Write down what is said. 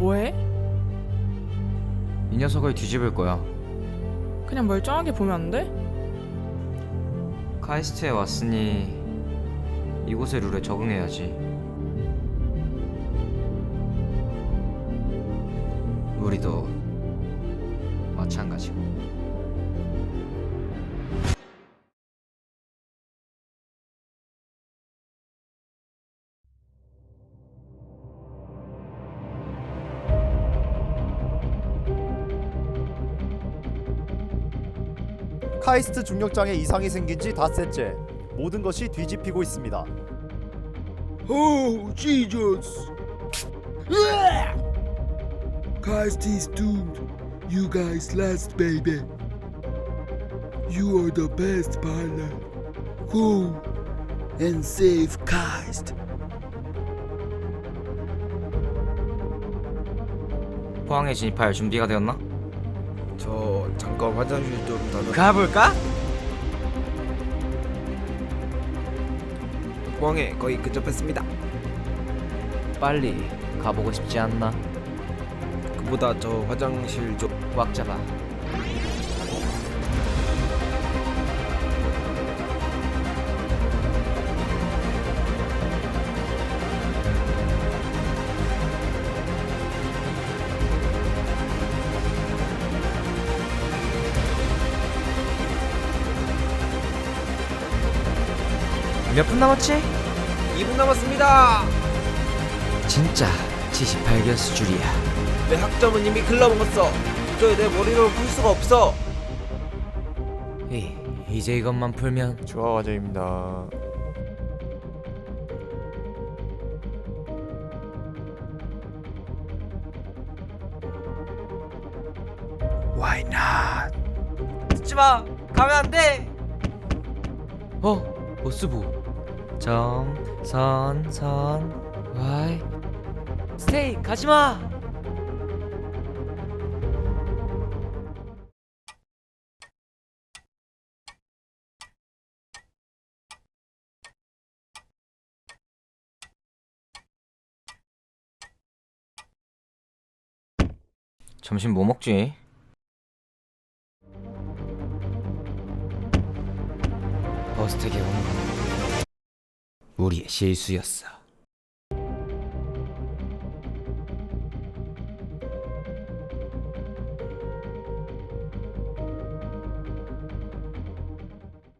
왜? 이 녀석을 뒤집을 거야. 그냥 멀쩡하게 보면 안 돼? 카이스트에 왔으니 이곳의 룰에 적응해야지. 우리도 마찬가지고. 카이스트 중력장에 이상이 생긴 지 닷새째 모든 것이 뒤집히고 있습니다. Oh, Jesus! Christ is doomed. You guys last, baby. You are the best pilot. Go and save Christ. 포항에 진입할 준비가 되었나? 저 잠깐 화장실 좀 다녀. 가볼까? 포항에 거의 근접했습니다. 빨리 가보고 싶지 않나? 그보다 저 화장실 좀. 꽉 잡아. 몇 분 남았지? 2분 남았습니다. 진짜 78개수 줄이야. 내 학점은 이미 글러먹었어. 도저히 내 머리로 풀 수가 없어. 이, 이제 이것만 풀면. Why not? 듣지 마. 가면 안 돼. 어, 보스부. 점, 선, 선, 와이. 스테이 가지 마. 점심 뭐 먹지? 버스택에 오는 건 우리의 실수였어.